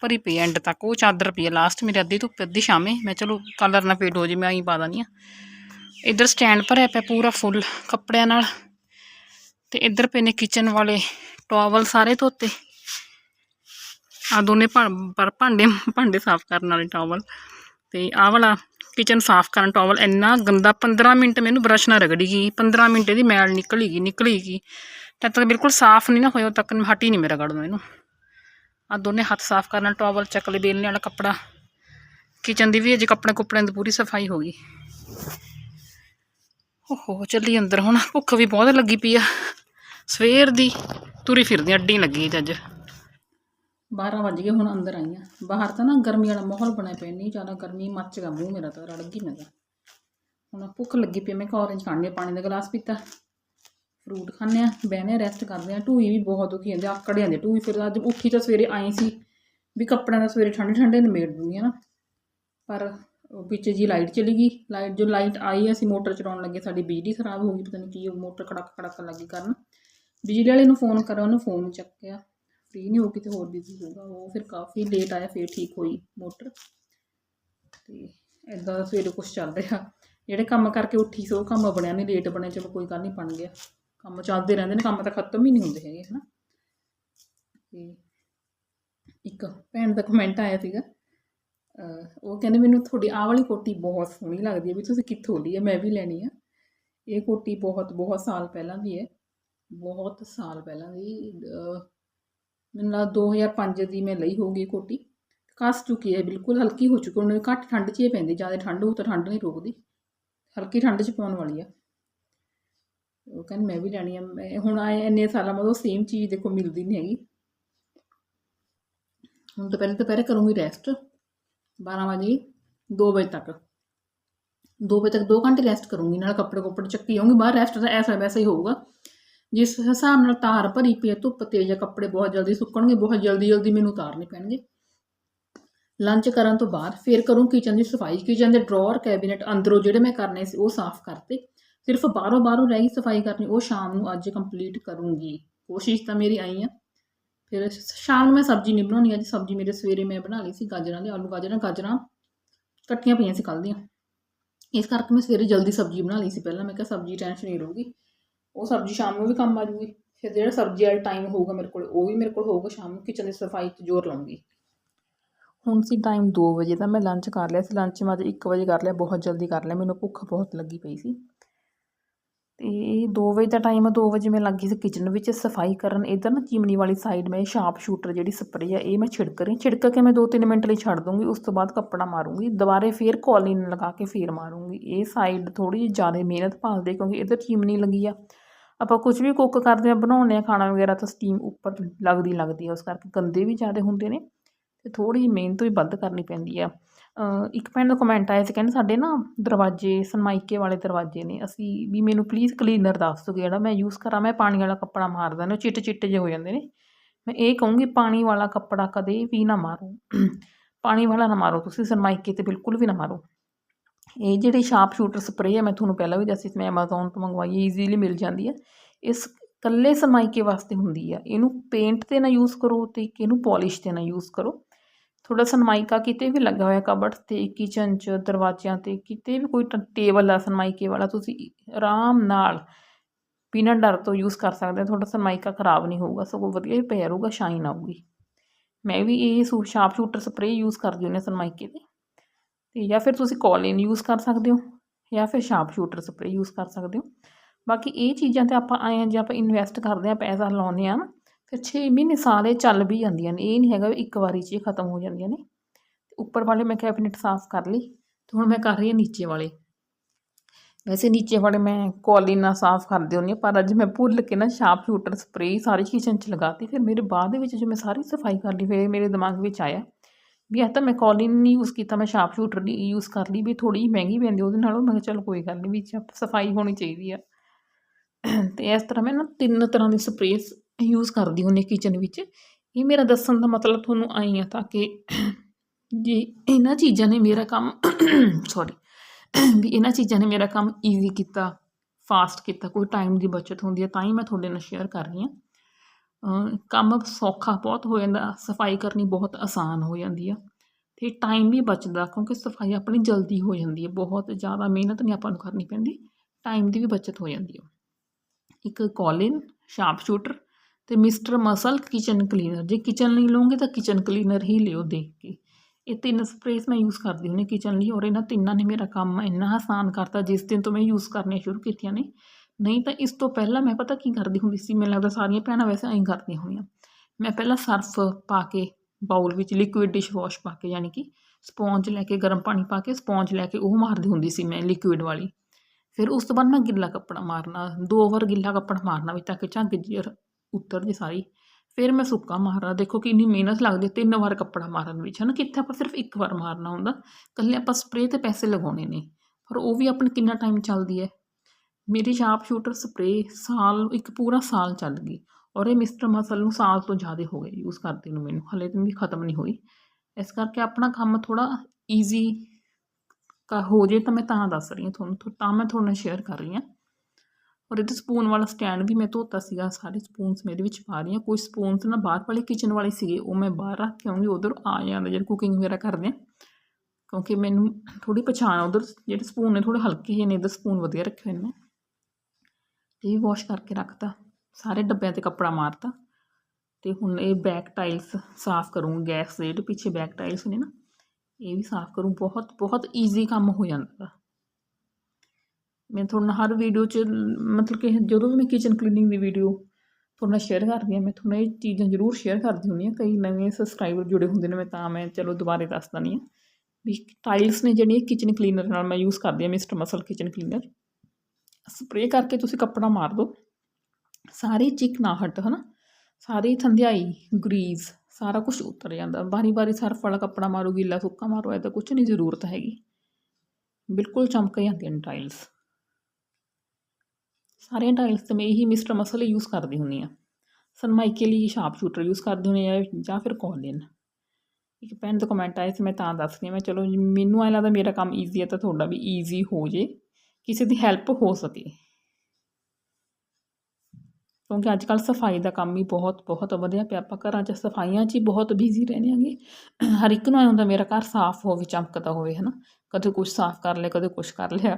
ਭਰੀ ਪਈ ਐਂਡ ਤੱਕ, ਉਹ ਚਾਦਰ ਪਈ ਹੈ ਲਾਸਟ ਮੇਰੇ ਅੱਧੀ ਧੁੱਪ, ਅੱਧੀ ਸ਼ਾਮੇ। ਮੈਂ ਚਲੋ ਕਲਰ ਨਾ ਫੇਡ ਹੋ ਜੇ, ਮੈਂ ਆਈ ਪਾ ਦਾਨੀ ਆ। ਇੱਧਰ ਸਟੈਂਡ ਭਰਿਆ ਪਿਆ ਪੂਰਾ ਫੁੱਲ ਕੱਪੜਿਆਂ ਨਾਲ। ਤੇ ਇੱਧਰ ਪਏ ਨੇ ਕਿਚਨ ਵਾਲੇ ਟਾਵਲ ਸਾਰੇ ਧੋਤੇ। ਆ ਦੋਨੇ ਭਾਂ- ਪਰ ਭਾਂਡੇ ਭਾਂਡੇ ਸਾਫ਼ ਕਰਨ ਵਾਲੇ ਟਾਵਲ ਤੇ ਆਹ ਵਾਲਾ ਕਿਚਨ ਸਾਫ਼ ਕਰਨ ਟਾਵਲ ਇੰਨਾ ਗੰਦਾ 15 ਮਿੰਟ ਮੈਨੂੰ ਬਰਸ਼ ਨਾਲ ਰਗੜੀ ਗਈ। 15 ਮਿੰਟ ਇਹਦੀ ਮੈਲ ਨਿਕਲੀ ਗਈ ਨਿਕਲੀ ਗਈ। ਤਦ ਤੱਕ ਬਿਲਕੁਲ ਸਾਫ਼ ਨਹੀਂ ਨਾ ਹੋਇਆ, ਉਦੋਂ ਤੱਕ ਮੈਂ ਹਟ ਹੀ ਨਹੀਂ ਮੇਰਾ ਗੜਨ ਇਹਨੂੰ। ਆ ਦੋਨੇ ਹੱਥ ਸਾਫ਼ ਕਰਨ ਟਾਵਲ ਚੱਕਲੇ ਬੇਲਣੇ ਵਾਲਾ ਕੱਪੜਾ। ਕਿਚਨ ਦੀ ਵੀ ਅਜੇ ਕੱਪੜੇ ਕੁੱਪੜਿਆਂ ਦੀ ਪੂਰੀ ਸਫ਼ਾਈ ਹੋ ਗਈ। ਓਹੋ, ਚੱਲੀ ਅੰਦਰ ਹੁਣ। ਭੁੱਖ ਵੀ ਬਹੁਤ ਲੱਗੀ ਪਈ ਆ। ਸਵੇਰ ਦੀ ਤੁਰੀ ਫਿਰਦੀ ਅੱਡੀ ਲੱਗੀ ਅੱਜ। ਅੱਜ 12 ਵਜ ਗਏ ਹੁਣ ਅੰਦਰ ਆਈਆਂ ਬਾਹਰ ਤਾਂ ਨਾ ਗਰਮੀ ਵਾਲਾ ਮਾਹੌਲ ਬਣਿਆ ਪਿਆ ਨਹੀਂ ਜ਼ਿਆਦਾ ਗਰਮੀ, ਮੱਚ ਗਿਆ ਮੂੰਹ ਮੇਰਾ ਤਾਂ, ਰੜ ਗਈ ਮੈਂ ਤਾਂ। ਹੁਣ ਭੁੱਖ ਲੱਗੀ ਪਈ ਮੈਂ ਕਿ ਔਰੇਂਜ ਖਾਣੀ ਪਾਣੀ ਦਾ ਗਲਾਸ ਪੀਤਾ। ਫਰੂਟ ਖਾਂਦੇ ਆ ਬਹਿਨੇ ਰੈਸਟ ਕਰਦੇ ਆ ਢੂਈ ਵੀ ਬਹੁਤ ਦੁਖੀ ਜਾਂਦੀ ਆਕੜ ਜਾਂਦੀ ਢੂਈ ਫਿਰ ਅੱਜ ਉੱਠੀ ਤਾਂ ਸਵੇਰੇ ਆਈ ਸੀ ਵੀ ਕੱਪੜਿਆਂ ਦਾ ਸਵੇਰੇ ਠੰਡੇ ਠੰਡੇ ਨਿਮੇੜ ਦੂੰਗੀ ਹੈ ਨਾ ਪਰ ਉਹ ਵਿੱਚ ਜੀ ਲਾਈਟ ਚਲੀ ਗਈ, ਲਾਈਟ ਜੋ ਲਾਈਟ ਆਈ ਅਸੀਂ ਮੋਟਰ ਚਲਾਉਣ ਲੱਗੇ, ਸਾਡੀ ਬਿਜਲੀ ਖਰਾਬ ਹੋ ਗਈ, ਪਤਾ ਨਹੀਂ ਕੀ ਉਹ ਮੋਟਰ ਕੜਕ ਕੜਕ ਲੱਗੀ ਕਰਨ। ਬਿਜਲੀ ਵਾਲੇ ਨੂੰ ਫੋਨ ਕਰਿਆ ਉਹਨੇ ਫੋਨ ਚੱਕਿਆ। ਫ੍ਰੀ ਨਹੀਂ ਹੋ ਕਿਤੇ ਹੋਰ ਬਿਜ਼ੀ ਹੋਊਗਾ ਉਹ ਫਿਰ ਕਾਫੀ ਲੇਟ ਆਇਆ, ਫਿਰ ਠੀਕ ਹੋਈ ਮੋਟਰ। ਤੇ ਇਦਾਂ ਦਾ ਸਵੇਰੇ ਕੁਝ ਚੱਲ ਰਿਹਾ। ਜਿਹੜੇ ਕੰਮ ਕਰਕੇ ਉੱਠੀ ਸੀ, ਉਹ ਕੰਮ ਬਣਿਆ ਨਹੀਂ ਲੇਟ ਬਣਿਆ ਚਲੋ ਕੋਈ ਗੱਲ ਨਹੀਂ ਬਣ ਗਿਆ। ਕੰਮ ਚੱਲਦੇ ਰਹਿੰਦੇ ਨੇ, ਕੰਮ ਤਾਂ ਖਤਮ ਹੀ ਨਹੀਂ ਹੁੰਦੇ ਹੈਗੇ, ਹਨਾ। ਤੇ ਇੱਕ ਭੈਣ ਦਾ ਕਮੈਂਟ ਆਇਆ ਸੀਗਾ ਉਹ ਕਹਿੰਦੇ, ਮੈਨੂੰ ਤੁਹਾਡੀ ਆਹ ਵਾਲੀ ਕੋਟੀ ਬਹੁਤ ਸੋਹਣੀ ਲੱਗਦੀ ਹੈ, ਵੀ ਤੁਸੀਂ ਕਿੱਥੋਂ ਲਈ ਹੈ? ਮੈਂ ਵੀ ਲੈਣੀ ਆ। ਇਹ ਕੋਟੀ ਬਹੁਤ ਬਹੁਤ ਸਾਲ ਪਹਿਲਾਂ ਦੀ ਹੈ, ਬਹੁਤ ਸਾਲ ਪਹਿਲਾਂ ਦੀ, ਅਹ ਮੈਨੂੰ ਲੱਗਦਾ 2005 ਦੀ ਮੈਂ ਲਈ ਹੋਊਗੀ ਇਹ ਕੋਟੀ। ਕੱਸ ਚੁੱਕੀ ਹੈ, ਬਿਲਕੁਲ ਹਲਕੀ ਹੋ ਚੁੱਕੀ ਉਹਨੂੰ ਘੱਟ ਠੰਡ 'ਚ ਹੀ ਪੈਂਦੀ, ਜ਼ਿਆਦਾ ਠੰਡ ਹੋਊ ਤਾਂ ਠੰਡ ਨਹੀਂ ਰੋਕਦੀ। ਹਲਕੀ ਠੰਡ 'ਚ ਪਾਉਣ ਵਾਲੀ ਆ। ਉਹ ਕਹਿੰਦੇ ਮੈਂ ਵੀ ਲੈਣੀ ਆ, ਮੈਂ ਹੁਣ ਆਏ ਇੰਨੇ ਸਾਲਾਂ ਬਾਅਦ ਉਹ ਸੇਮ ਚੀਜ਼ ਦੇਖੋ ਮਿਲਦੀ ਨਹੀਂ ਹੈਗੀ। ਹੁਣ ਦੁਪਹਿਰੇ ਦੁਪਹਿਰੇ ਕਰੂੰਗੀ ਰੈਸਟ 12 ਵਜੇ 2 ਵਜੇ ਤੱਕ। 2 ਵਜੇ ਤੱਕ 2 ਘੰਟੇ ਰੈਸਟ ਕਰੂੰਗੀ, ਨਾਲ ਕੱਪੜੇ ਕੁੱਪੜੇ ਚੱਕੀ ਆਉਂਗੀ ਬਾਹਰ ਰੈਸਟ ਤਾਂ ਐਸਾ ਵੈਸਾ ਹੀ ਹੋਊਗਾ। ਜਿਸ ਹਿਸਾਬ ਨਾਲ ਤਾਰ ਭਰੀ ਪਈ ਹੈ ਧੁੱਪ ਤੇਜ਼ ਹੈ ਕੱਪੜੇ ਬਹੁਤ ਜਲਦੀ ਸੁੱਕਣਗੇ, ਬਹੁਤ ਜਲਦੀ ਜਲਦੀ ਮੈਨੂੰ ਉਤਾਰਨੇ ਪੈਣਗੇ। ਲੰਚ ਕਰਨ ਤੋਂ ਬਾਅਦ ਫਿਰ ਕਰੂੰ ਕਿਚਨ ਦੀ ਸਫ਼ਾਈ ਕਿਚਨ ਦੇ ਡਰਾਅਰ ਕੈਬਿਨਟ ਅੰਦਰੋਂ ਜਿਹੜੇ ਮੈਂ ਕਰਨੇ ਸੀ, ਉਹ ਸਾਫ਼ ਕਰਤੇ। ਸਿਰਫ ਬਾਹਰੋਂ ਬਾਹਰੋਂ ਰਹਿ ਗਈ ਸਫ਼ਾਈ ਕਰਨੀ, ਉਹ ਸ਼ਾਮ ਨੂੰ ਅੱਜ ਕੰਪਲੀਟ ਕਰੂੰਗੀ। ਕੋਸ਼ਿਸ਼ ਤਾਂ ਮੇਰੀ ਆਈ ਆ। ਫਿਰ ਸ਼ਾਮ ਨੂੰ ਮੈਂ ਸਬਜ਼ੀ ਨਹੀਂ ਬਣਾਉਣੀ, ਅੱਜ ਸਬਜ਼ੀ ਮੇਰੇ ਸਵੇਰੇ ਮੈਂ ਬਣਾ ਲਈ ਸੀ ਗਾਜਰਾਂ ਦੇ ਆਲੂ ਗਾਜਰਾਂ ਗਾਜਰਾਂ ਕੱਟੀਆਂ ਪਈਆਂ ਸੀ ਕੱਲ੍ਹ ਦੀਆਂ। ਇਸ ਕਰਕੇ ਮੈਂ ਸਵੇਰੇ ਜਲਦੀ ਸਬਜ਼ੀ ਬਣਾ ਲਈ ਸੀ ਪਹਿਲਾਂ। ਮੈਂ ਕਿਹਾ ਸਬਜ਼ੀ ਟੈਨਸ਼ਨ ਨਹੀਂ ਰਹੂਗੀ ਉਹ ਸਬਜ਼ੀ ਸ਼ਾਮ ਨੂੰ ਵੀ ਕੰਮ ਆ ਜੂਗੀ। ਫਿਰ ਜਿਹੜਾ ਸਬਜ਼ੀ ਵਾਲਾ ਟਾਈਮ ਹੋਊਗਾ ਮੇਰੇ ਕੋਲ, ਉਹ ਵੀ ਮੇਰੇ ਕੋਲ ਹੋਊਗਾ, ਸ਼ਾਮ ਨੂੰ ਕਿਚਨ ਦੀ ਸਫ਼ਾਈ 'ਤੇ ਜ਼ੋਰ ਲਾਉਂਗੀ। ਹੁਣ ਸੀ ਟਾਈਮ 2 ਵਜੇ ਦਾ ਮੈਂ ਲੰਚ ਕਰ ਲਿਆ ਸੀ। ਲੰਚ ਮੈਂ ਅੱਜ 1 ਵਜੇ ਕਰ ਲਿਆ, ਬਹੁਤ ਜਲਦੀ ਕਰ ਲਿਆ। ਮੈਨੂੰ ਭੁੱਖ ਬਹੁਤ ਲੱਗੀ ਪਈ ਸੀ। ਤੇ 2 ਵਜੇ ਦਾ ਟਾਈਮ ਆ 2 ਵਜੇ ਮੈਂ ਲੱਗੀ ਸੀ ਕਿਚਨ ਵਿੱਚ ਸਫ਼ਾਈ ਕਰਨ। ਇਧਰ ਨਾ ਚਿਮਨੀ ਵਾਲੀ ਸਾਈਡ ਮੈਂ ਸ਼ਾਰਪ ਸ਼ੂਟਰ ਜਿਹੜੀ ਸਪਰੇ ਆ, ਇਹ ਮੈਂ ਛਿੜਕ ਰਹੀ ਛਿੜਕ ਕੇ ਮੈਂ 2-3 ਮਿੰਟ ਲਈ ਛੱਡ ਦੂੰਗੀ, ਉਸ ਤੋਂ ਬਾਅਦ ਕੱਪੜਾ ਮਾਰੂੰਗੀ, ਦੁਬਾਰੇ ਫੇਰ ਕੋਲਿਨ ਲਗਾ ਕੇ ਫੇਰ ਮਾਰੂੰਗੀ। ਇਹ ਸਾਈਡ ਥੋੜੀ ਜਿਹੀ ਜ਼ਿਆਦਾ ਮਿਹਨਤ ਭਾਲਦੇ ਕਿਉਂਕਿ ਇਧਰ ਚਿਮਨੀ ਲੱਗੀ ਆ। ਆਪਾਂ ਕੁਝ ਵੀ ਕੁੱਕ ਕਰਦੇ ਆ, ਬਣਾਉਂਦੇ ਆ, ਖਾਣਾ ਵਗੈਰਾ ਤਾਂ ਸਟੀਮ ਉੱਪਰ ਲੱਗਦੀ ਲੱਗਦੀ ਆ, ਉਸ ਕਰਕੇ ਗੰਦੇ ਵੀ ਜ਼ਿਆਦਾ ਹੁੰਦੇ ਨੇ ਤੇ ਥੋੜੀ ਜਿਹੀ ਮਿਹਨਤ ਵੀ ਵੱਧ ਕਰਨੀ ਪੈਂਦੀ ਆ। ਇੱਕ ਭੈਣ ਦਾ ਕਮੈਂਟ ਆਇਆ ਸੀ, ਕਹਿੰਦੇ ਸਾਡੇ ਨਾ ਦਰਵਾਜ਼ੇ ਸਨਮਾਈਕੇ ਵਾਲੇ ਦਰਵਾਜ਼ੇ ਨੇ, ਅਸੀਂ ਵੀ ਮੈਨੂੰ ਪਲੀਜ਼ ਕਲੀਨਰ ਦੱਸ ਦਿਓ ਜਿਹੜਾ ਮੈਂ ਯੂਜ਼ ਕਰਾਂ, ਮੈਂ ਪਾਣੀ ਵਾਲਾ ਕੱਪੜਾ ਮਾਰਦਾ ਨੇ ਚਿੱਟੇ ਚਿੱਟੇ ਜਿਹੇ ਹੋ ਜਾਂਦੇ ਨੇ। ਮੈਂ ਇਹ ਕਹੂੰਗੀ, ਪਾਣੀ ਵਾਲਾ ਕੱਪੜਾ ਕਦੇ ਵੀ ਨਾ ਮਾਰੋ। ਪਾਣੀ ਵਾਲਾ ਨਾ ਮਾਰੋ, ਤੁਸੀਂ ਸਨਮਾਈਕੇ ਤੇ ਬਿਲਕੁਲ ਵੀ ਨਾ ਮਾਰੋ। ਇਹ ਜਿਹੜੀ ਸ਼ਾਰਪ ਸ਼ੂਟਰ ਸਪਰੇਅ ਹੈ ਮੈਂ ਤੁਹਾਨੂੰ ਪਹਿਲਾਂ ਵੀ ਦੱਸੀ ਸੀ, ਮੈਂ Amazon ਤੋਂ ਮੰਗਵਾਈ ਈਜ਼ੀਲੀ ਮਿਲ ਜਾਂਦੀ ਹੈ। ਇਸ ਕੱਲੇ ਸਨਮਾਈਕੇ ਵਾਸਤੇ ਹੁੰਦੀ ਆ। ਇਹਨੂੰ ਪੇਂਟ ਤੇ ਨਾ ਯੂਜ਼ ਕਰੋ ਤੇ ਇੱਕ ਇਹਨੂੰ ਪਾਲਿਸ਼ ਤੇ ਨਾ ਯੂਜ਼ ਕਰੋ। ਥੋੜਾ ਸਨਮਾਈਕਾ ਕਿਤੇ ਵੀ ਲੱਗਾ ਹੋਇਆ ਕਬਰਡ ਤੇ ਕਿਚਨ 'ਚ, ਦਰਵਾਜ਼ਿਆਂ ਤੇ, ਕਿਤੇ ਵੀ ਕੋਈ ਟੇਬਲ ਆ ਸਨਮਾਈਕੇ ਵਾਲਾ, ਤੁਸੀਂ ਆਰਾਮ ਨਾਲ ਬਿਨਾਂ ਡਰ ਤੋਂ ਯੂਜ਼ ਕਰ ਸਕਦੇ ਹੋ। ਤੁਹਾਡਾ ਸਨਮਾਈਕਾ ਖਰਾਬ ਨਹੀਂ ਹੋਊਗਾ, ਸਗੋਂ ਵਧੀਆ ਹੀ ਪਿਆ ਰਹੂਗਾ ਸ਼ਾਈਨ ਆਊਗੀ। ਮੈਂ ਵੀ ਇਹ ਸੂ ਸ਼ਾਰਪ ਸ਼ੂਟਰ ਸਪਰੇਅ ਯੂਜ਼ ਕਰਦੀ ਹੁੰਦੀ ਹਾਂ ਸਨਮਾਈਕੇ ਤੇ ਤੇ ਜਾਂ ਫਿਰ ਤੁਸੀਂ ਕੋਲਿਨ ਯੂਜ਼ ਕਰ ਸਕਦੇ ਹੋ, ਜਾਂ ਫਿਰ ਸ਼ਾਰਪ ਸ਼ੂਟਰ ਸਪਰੇਅ ਯੂਜ਼ ਕਰ ਸਕਦੇ ਹੋ। ਬਾਕੀ ਇਹ ਚੀਜ਼ਾਂ ਤੇ ਆਪਾਂ ਆਏ ਹਾਂ ਜੇ ਆਪਾਂ ਇਨਵੈਸਟ ਕਰਦੇ ਹਾਂ, ਪੈਸਾ ਲਾਉਂਦੇ ਹਾਂ ਫਿਰ 6 ਮਹੀਨੇ ਸਾਰੇ ਚੱਲ ਵੀ ਜਾਂਦੀਆਂ ਨੇ, ਇਹ ਨਹੀਂ ਹੈਗਾ ਵੀ ਇੱਕ ਵਾਰੀ 'ਚ ਇਹ ਖਤਮ ਹੋ ਜਾਂਦੀਆਂ ਨੇ। ਉੱਪਰ ਵਾਲੇ ਮੈਂ ਕੈਬਨਿਟ ਸਾਫ਼ ਕਰ ਲਈ ਤੇ ਹੁਣ ਮੈਂ ਕਰ ਰਹੀ ਹਾਂ ਨੀਚੇ ਵਾਲੇ। ਵੈਸੇ ਨੀਚੇ ਵਾਲੇ ਮੈਂ ਕੌਲੀ ਨਾਲ ਸਾਫ਼ ਕਰਦੀ ਹੁੰਦੀ ਹਾਂ, ਪਰ ਅੱਜ ਮੈਂ ਭੁੱਲ ਕੇ ਨਾ ਸ਼ਾਰਪ ਸ਼ੂਟਰ ਸਪਰੇਅ ਸਾਰੀ ਕਿਚਨ 'ਚ ਲਗਾਤੀ ਫਿਰ ਮੇਰੇ ਬਾਅਦ ਦੇ ਵਿੱਚ ਜੋ ਮੈਂ ਸਾਰੀ ਸਫ਼ਾਈ ਕਰ ਲਈ, ਫਿਰ ਮੇਰੇ ਦਿਮਾਗ ਵਿੱਚ ਆਇਆ ਵੀ ਇਹ ਤਾਂ ਮੈਂ ਕੌਲੀ ਨਹੀਂ ਯੂਜ਼ ਕੀਤਾ, ਮੈਂ ਸ਼ਾਰਪ ਸ਼ੂਟਰ ਦੀ ਯੂਜ਼ ਕਰ ਲਈ ਵੀ ਥੋੜੀ ਜਿਹੀ ਮਹਿੰਗੀ ਪੈਂਦੀ, ਉਹਦੇ ਨਾਲੋਂ ਮੈਂ ਕਿਹਾ ਚਲ ਕੋਈ ਗੱਲ ਨਹੀਂ ਵੀ ਸਫ਼ਾਈ ਹੋਣੀ ਚਾਹੀਦੀ ਆ। ਤੇ ਇਸ ਤਰ੍ਹਾਂ ਮੈਂ ਨਾ ਤਿੰਨ ਤਰ੍ਹਾਂ ਦੀ ਸਪਰੇਅ ਯੂਜ਼ ਕਰਦੀ ਹੁੰਦੀ ਕਿਚਨ ਵਿੱਚ। ਇਹ ਮੇਰਾ ਦੱਸਣ ਦਾ ਮਤਲਬ ਤੁਹਾਨੂੰ ਆਈ ਆ ਤਾਂ ਕਿ ਜੇ ਇਹਨਾਂ ਚੀਜ਼ਾਂ ਨੇ ਮੇਰਾ ਕੰਮ ਸੌਰੀ ਵੀ ਇਹਨਾਂ ਚੀਜ਼ਾਂ ਨੇ ਮੇਰਾ ਕੰਮ ਈਜ਼ੀ ਕੀਤਾ ਫਾਸਟ ਕੀਤਾ, ਕੋਈ ਟਾਈਮ ਦੀ ਬਚਤ ਹੁੰਦੀ ਹੈ ਤਾਂ ਹੀ ਮੈਂ ਤੁਹਾਡੇ ਨਾਲ ਸ਼ੇਅਰ ਕਰ ਰਹੀ ਹਾਂ। ਕੰਮ ਸੌਖਾ ਬਹੁਤ ਹੋ ਜਾਂਦਾ, ਸਫ਼ਾਈ ਕਰਨੀ ਬਹੁਤ ਆਸਾਨ ਹੋ ਜਾਂਦੀ ਆ ਤੇ ਟਾਈਮ ਵੀ ਬਚਦਾ, ਕਿਉਂਕਿ ਸਫ਼ਾਈ ਆਪਣੀ ਜਲਦੀ ਹੋ ਜਾਂਦੀ ਹੈ ਬਹੁਤ ਜ਼ਿਆਦਾ ਮਿਹਨਤ ਨਹੀਂ ਆਪਾਂ ਨੂੰ ਕਰਨੀ ਪੈਂਦੀ ਟਾਈਮ ਦੀ ਵੀ ਬਚਤ ਹੋ ਜਾਂਦੀ ਹੈ ਇੱਕ ਕੋਲਿਨ ਸ਼ਾਰਪ ਸ਼ੂਟਰ ਤੇ ਮਿਸਟਰ ਮਸਲ ਕਿਚਨ ਕਲੀਨਰ ਜੇ ਕਿਚਨ ਲਈ ਲਓਗੇ ਤਾਂ ਕਿਚਨ ਕਲੀਨਰ ਹੀ ਲਿਓ ਦੇਖ ਕੇ। ਇਹ ਤਿੰਨ ਸਪਰੇਸ ਮੈਂ ਯੂਜ਼ ਕਰਦੀ ਹੁੰਦੀ ਕਿਚਨ ਲਈ ਔਰ ਇਹਨਾਂ ਤਿੰਨਾਂ ਨੇ ਮੇਰਾ ਕੰਮ ਇੰਨਾ ਆਸਾਨ ਕਰਤਾ ਜਿਸ ਦਿਨ ਤੋਂ ਮੈਂ ਯੂਜ਼ ਕਰਨੀਆਂ ਸ਼ੁਰੂ ਕੀਤੀਆਂ ਨੇ। ਨਹੀਂ ਤਾਂ ਇਸ ਤੋਂ ਪਹਿਲਾਂ ਮੈਂ ਪਤਾ ਕੀ ਕਰਦੀ ਹੁੰਦੀ ਸੀ, ਮੈਨੂੰ ਲੱਗਦਾ ਸਾਰੀਆਂ ਭੈਣਾਂ ਵੈਸੇ ਐਂ ਕਰਦੀਆਂ ਹੋਣੀਆਂ। ਮੈਂ ਪਹਿਲਾਂ ਸਰਫ ਪਾ ਕੇ ਬਾਉਲ ਵਿੱਚ ਲਿਕੁਇਡ ਡਿਸ਼ ਵਾਸ਼ ਪਾ ਕੇ ਯਾਨੀ ਕਿ ਸਪੌਂਜ ਲੈ ਕੇ, ਗਰਮ ਪਾਣੀ ਪਾ ਕੇ ਸਪੌਂਜ ਲੈ ਕੇ ਉਹ ਮਾਰਦੀ ਹੁੰਦੀ ਸੀ ਮੈਂ ਲਿਕੁਇਡ ਵਾਲੀ। ਫਿਰ ਉਸ ਤੋਂ ਬਾਅਦ ਮੈਂ ਗਿੱਲਾ ਕੱਪੜਾ ਮਾਰਨਾ, ਦੋ ਵਾਰ ਗਿੱਲਾ ਕੱਪੜਾ ਮਾਰਨਾ ਵੀ ਤਾਂ ਕਿ ਝੱਗ ਉੱਤਰ ਜੇ ਸਾਰੀ। ਫਿਰ ਮੈਂ ਸੁੱਕਾ ਮਾਰਨਾ ਦੇਖੋ ਕਿੰਨੀ ਮਿਹਨਤ ਲੱਗਦੀ ਤਿੰਨ ਵਾਰ ਕੱਪੜਾ ਮਾਰਨ ਵਿੱਚ ਹੈ ਨਾ ਕਿੱਥੇ ਆਪਾਂ ਸਿਰਫ ਇੱਕ ਵਾਰ ਮਾਰਨਾ ਹੁੰਦਾ। ਇਕੱਲੇ ਆਪਾਂ ਸਪਰੇਅ ਤੇ ਪੈਸੇ ਲਗਾਉਣੇ ਨੇ। ਪਰ ਉਹ ਵੀ ਆਪਣੀ ਕਿੰਨਾ ਟਾਈਮ ਚੱਲਦੀ ਹੈ? ਮੇਰੀ ਸ਼ਾਰਪ ਸ਼ੂਟਰ ਸਪਰੇਅ ਸਾਲ, ਇੱਕ ਪੂਰਾ ਸਾਲ ਚੱਲ ਗਈ। ਔਰ ਇਹ ਮਿਸਟਰ ਮਸਲ ਨੂੰ ਸਾਲ ਤੋਂ ਜ਼ਿਆਦਾ ਹੋ ਗਏ ਯੂਜ਼ ਕਰਦੇ ਨੂੰ ਮੈਨੂੰ। ਹਲੇ ਤਾਂ ਵੀ ਖਤਮ ਨਹੀਂ ਹੋਈ। ਇਸ ਕਰਕੇ ਆਪਣਾ ਕੰਮ ਥੋੜਾ ਈਜ਼ੀ ਕਾ ਹੋ ਜੇ ਤਾਂ ਮੈਂ ਤਾਂ ਦੱਸ ਰਹੀ ਹਾਂ ਤੁਹਾਨੂੰ। ਤਾਂ ਮੈਂ ਤੁਹਾਡੇ ਨਾਲ ਸ਼ੇਅਰ ਕਰ ਰਹੀ ਹਾਂ। ਔਰ ਇਹਦੇ ਸਪੂਨ ਵਾਲਾ ਸਟੈਂਡ ਵੀ ਮੈਂ ਧੋਤਾ ਸੀਗਾ, ਸਾਰੇ ਸਪੂਨਸ ਮੇਰੇ ਵਿੱਚ ਪਾ ਰਹੀ ਹਾਂ। ਕੋਈ ਸਪੂਨਸ ਨਾ ਬਾਹਰ ਵਾਲੇ ਕਿਚਨ ਵਾਲੇ ਸੀਗੇ, ਉਹ ਮੈਂ ਬਾਹਰ ਰੱਖ ਕੇ ਆਉਂਗੀ, ਉਧਰ ਆ ਜਾਂਦਾ ਜਦੋਂ ਕੁਕਿੰਗ ਵਗੈਰਾ ਕਰਦੇ ਹਾਂ ਕਿਉਂਕਿ ਮੈਨੂੰ ਥੋੜੀ ਪਛਾਣ ਉਧਰ, ਜਿਹੜੇ ਸਪੂਨ ਨੇ ਥੋੜੇ ਹਲਕੇ ਜਿਹੇ ਨੇ, ਇਧਰ ਸਪੂਨ ਵਧੀਆ ਰੱਖੇ ਹੋਏ ਨੇ। ਇਹ ਵੀ ਵਾਸ਼ ਕਰਕੇ ਰੱਖਤਾ, ਸਾਰੇ ਡੱਬਿਆਂ ਤੇ ਕੱਪੜਾ ਮਾਰਤਾ। ਤੇ ਹੁਣ ਇਹ ਬੈਕ ਟਾਈਲਸ ਸਾਫ਼ ਕਰੂੰ ਗੈਸ ਦੇ ਜਿਹੜੇ ਪਿੱਛੇ ਬੈਕ ਟਾਈਲਸ ਨੇ ਨਾ, ਇਹ ਵੀ ਸਾਫ਼ ਕਰੂੰ, ਬਹੁਤ ਬਹੁਤ ਈਜ਼ੀ ਕੰਮ ਹੋ ਜਾਂਦਾ। ਮੈਂ ਤੁਹਾਨੂੰ ਹਰ ਵੀਡੀਓ 'ਚ ਮਤਲਬ ਕਿ ਜਦੋਂ ਵੀ ਮੈਂ ਕਿਚਨ ਕਲੀਨਿੰਗ ਦੀ ਵੀਡੀਓ ਤੁਹਾਡੇ ਨਾਲ ਸ਼ੇਅਰ ਕਰਦੀ ਹਾਂ, ਮੈਂ ਤੁਹਾਨੂੰ ਇਹ ਚੀਜ਼ਾਂ ਜ਼ਰੂਰ ਸ਼ੇਅਰ ਕਰਦੀ ਹੁੰਦੀ ਹਾਂ। ਕਈ ਨਵੇਂ ਸਬਸਕ੍ਰਾਈਬਰ ਜੁੜੇ ਹੁੰਦੇ ਨੇ, ਮੈਂ ਤਾਂ ਮੈਂ ਚਲੋ ਦੁਬਾਰੇ ਦੱਸ ਦਿੰਦੀ ਹਾਂ ਵੀ ਟਾਈਲਸ ਨੇ ਜਿਹੜੀਆਂ ਕਿਚਨ ਕਲੀਨਰ ਨਾਲ ਮੈਂ ਯੂਜ਼ ਕਰਦੀ ਹਾਂ mister muscle kitchen cleaner spray ਕਰਕੇ ਤੁਸੀਂ ਕੱਪੜਾ ਮਾਰ ਦਿਓ। ਸਾਰੀ ਚਿਕਨਾਹਟ ਹੈ ਨਾ ਸਾਰੀ ਥੰਧਿਆਈ ਗਰੀਸ ਸਾਰਾ ਕੁਝ ਉਤਰ ਜਾਂਦਾ। ਬਾਰੀ ਬਾਰੀ ਸਰਫ ਵਾਲਾ ਕੱਪੜਾ ਮਾਰੋ, ਗਿੱਲਾ ਸੁੱਕਾ ਮਾਰੋ, ਇਹ ਤਾਂ ਕੁਝ ਨਹੀਂ ਜ਼ਰੂਰਤ ਹੈਗੀ। ਬਿਲਕੁਲ ਚਮਕ ਜਾਂਦੀਆਂ ਨੇ ਟਾਈਲਸ ਸਾਰੀਆਂ ਟਾਈਲਸ ਤੇ ਮੈਂ ਇਹੀ ਮਿਸਟਰ ਮਸਲ ਯੂਜ਼ ਕਰਦੀ ਹੁੰਦੀ ਆ ਸਨਮਾਈਕੇ ਲਈ ਸ਼ਾਰਪ ਸ਼ੂਟਰ ਯੂਜ਼ ਕਰਦੀ ਹੁੰਦੀ ਆ ਜਾਂ ਫਿਰ ਕੋਲਿਨ ਇੱਕ ਭੈਣ ਦਾ ਕਮੈਂਟ ਆਇਆ ਸੀ, ਮੈਂ ਤਾਂ ਦੱਸ ਰਹੀ ਮੈਂ ਚਲੋ ਮੈਨੂੰ ਐਂ ਲੱਗਦਾ ਮੇਰਾ ਕੰਮ ਈਜ਼ੀ ਹੈ ਤਾਂ ਤੁਹਾਡਾ ਵੀ ਈਜ਼ੀ ਹੋ ਜੇ, ਕਿਸੇ ਦੀ ਹੈਲਪ ਹੋ ਸਕੇ। ਕਿਉਂਕਿ ਅੱਜ ਕੱਲ੍ਹ ਸਫ਼ਾਈ ਦਾ ਕੰਮ ਹੀ ਬਹੁਤ ਬਹੁਤ ਵਧਿਆ ਪਿਆ, ਆਪਾਂ ਘਰਾਂ 'ਚ ਸਫਾਈਆਂ 'ਚ ਹੀ ਬਹੁਤ ਬਿਜ਼ੀ ਰਹਿੰਦੇ ਆਂਗੇ ਹਰ ਇੱਕ ਨੂੰ ਐਂ ਹੁੰਦਾ, ਮੇਰਾ ਘਰ ਸਾਫ਼ ਹੋਵੇ, ਚਮਕਦਾ ਹੋਵੇ ਹੈ ਨਾ ਕਦੇ ਕੁਛ ਸਾਫ਼ ਕਰ ਲਿਆ, ਕਦੇ ਕੁਛ ਕਰ ਲਿਆ।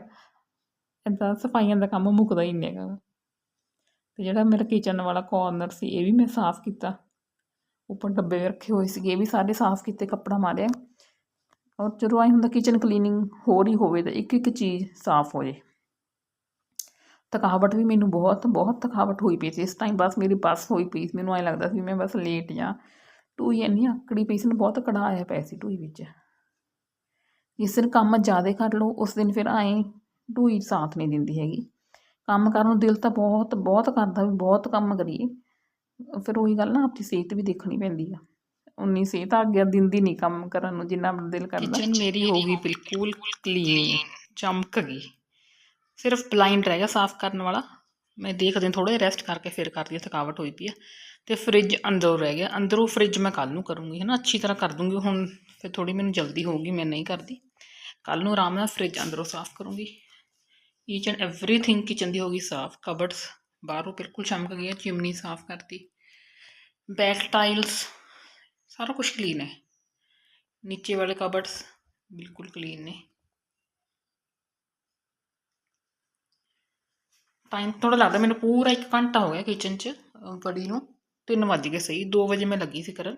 ਇੱਦਾਂ ਸਫਾਈਆਂ ਦਾ ਕੰਮ ਮੁੱਕਦਾ ਹੀ ਨਹੀਂ ਹੈਗਾ। ਤੇ ਜਿਹੜਾ ਮੇਰਾ ਕਿਚਨ ਵਾਲਾ ਕੋਰਨਰ ਸੀ, ਇਹ ਵੀ ਮੈਂ ਸਾਫ਼ ਕੀਤਾ। ਉੱਪਰ ਡੱਬੇ ਰੱਖੇ ਹੋਏ ਸੀਗੇ, ਇਹ ਵੀ ਸਾਰੇ ਸਾਫ਼ ਕੀਤੇ, ਕੱਪੜਾ ਮਾਰਿਆ। ਔਰ ਜਦੋਂ ਆਈ ਹੁੰਦਾ ਕਿਚਨ ਕਲੀਨਿੰਗ ਹੋ ਰਹੀ ਹੋਵੇ ਤਾਂ ਇੱਕ ਇੱਕ ਚੀਜ਼ ਸਾਫ਼ ਹੋ ਜੇ। ਥਕਾਵਟ ਵੀ ਮੈਨੂੰ ਬਹੁਤ ਬਹੁਤ ਥਕਾਵਟ ਹੋਈ ਪਈ ਸੀ। ਇਸ ਟਾਈਮ ਬਸ ਮੇਰੀ ਬੱਸ ਹੋਈ ਪਈ ਸੀ। ਮੈਨੂੰ ਐਂ ਲੱਗਦਾ ਸੀ ਮੈਂ ਬਸ ਲੇਟ ਜਾਂ ਟੂਈ ਇੰਨੀ ਆਕੜੀ ਪਈ ਸੀ ਨਾ, ਬਹੁਤ ਕੜਾ ਆਇਆ ਪਿਆ ਸੀ ਟੂਈ ਵਿੱਚ। ਜਿਸ ਦਿਨ ਕੰਮ ਜ਼ਿਆਦਾ ਕਰ ਲਓ ਉਸ ਦਿਨ ਫਿਰ ਐਂ ਟੂਈ ਸਾਥ ਨਹੀਂ ਦਿੰਦੀ ਹੈਗੀ। ਕੰਮ ਕਰਨ ਨੂੰ ਦਿਲ ਤਾਂ ਬਹੁਤ ਬਹੁਤ ਕਰਦਾ ਵੀ ਬਹੁਤ ਕੰਮ ਕਰੀਏ। ਫਿਰ ਉਹੀ ਗੱਲ ਨਾ ਆਪਣੀ ਸਿਹਤ ਵੀ ਦੇਖਣੀ ਪੈਂਦੀ ਆ। ਉਨੀ ਸਿਹਤ ਆਗਿਆ ਦਿੰਦੀ ਨਹੀਂ ਕੰਮ ਕਰਨ ਨੂੰ, ਜਿੰਨਾ ਆਪਣਾ ਦਿਲ ਕਰਦਾ। ਕਿਚਨ ਮੇਰੀ ਹੋ ਗਈ ਬਿਲਕੁਲ ਕਲੀਨ ਚਮਕ ਗਈ। ਸਿਰਫ ਬਲਾਈਂਡ ਰਹਿ ਗਿਆ ਸਾਫ਼ ਕਰਨ ਵਾਲਾ। ਮੈਂ ਦੇਖਦੇ ਹਾਂ ਥੋੜਾ ਜਿਹਾ ਰੈਸਟ ਕਰਕੇ ਫਿਰ ਕਰਦੀ ਹਾਂ, ਥਕਾਵਟ ਹੋਈ ਪਈ ਆ। ਤੇ ਫ੍ਰਿਜ ਅੰਦਰੋਂ ਰਹਿ ਗਿਆ। ਅੰਦਰੋਂ ਫ੍ਰਿਜ ਮੈਂ ਕੱਲ ਨੂੰ ਕਰੂੰਗੀ ਹੈ ਨਾ ਅੱਛੀ ਤਰ੍ਹਾਂ ਕਰ ਦੂੰਗੀ। ਹੁਣ ਫਿਰ ਥੋੜੀ ਮੈਨੂੰ ਜਲਦੀ ਹੋਊਗੀ, ਮੈਂ ਨਹੀਂ ਕਰਦੀ। ਕੱਲ ਨੂੰ ਆਰਾਮ ਨਾਲ ਫ੍ਰਿਜ ਅੰਦਰੋਂ ਸਾਫ਼ ਕਰੂੰਗੀ। ਈਚ ਐਂਡ ਐਵਰੀਥਿੰਗ ਕਿਚਨ ਦੀ ਹੋ ਗਈ ਸਾਫ਼ ਕਬਰਡਸ ਬਾਹਰੋਂ ਬਿਲਕੁਲ ਚਮਕ ਗਿਆ ਚਿਮਨੀ ਸਾਫ਼ ਕਰਤੀ। ਬੈਕ ਟਾਈਲਸ ਸਾਰਾ ਕੁਝ ਕਲੀਨ ਹੈ। ਨੀਚੇ ਵਾਲੇ ਕਬਰਡਸ ਬਿਲਕੁਲ ਕਲੀਨ ਨੇ। ਟਾਈਮ ਥੋੜਾ ਲੱਗਦਾ, ਮੈਨੂੰ ਪੂਰਾ 1 ਘੰਟਾ ਹੋ ਗਿਆ ਕਿਚਨ 'ਚ ਬੜੀ ਨੂੰ। 3 ਵੱਜ ਗਏ ਸਹੀ 2 ਵਜੇ ਮੈਂ ਲੱਗੀ ਸੀ ਕਰਨ।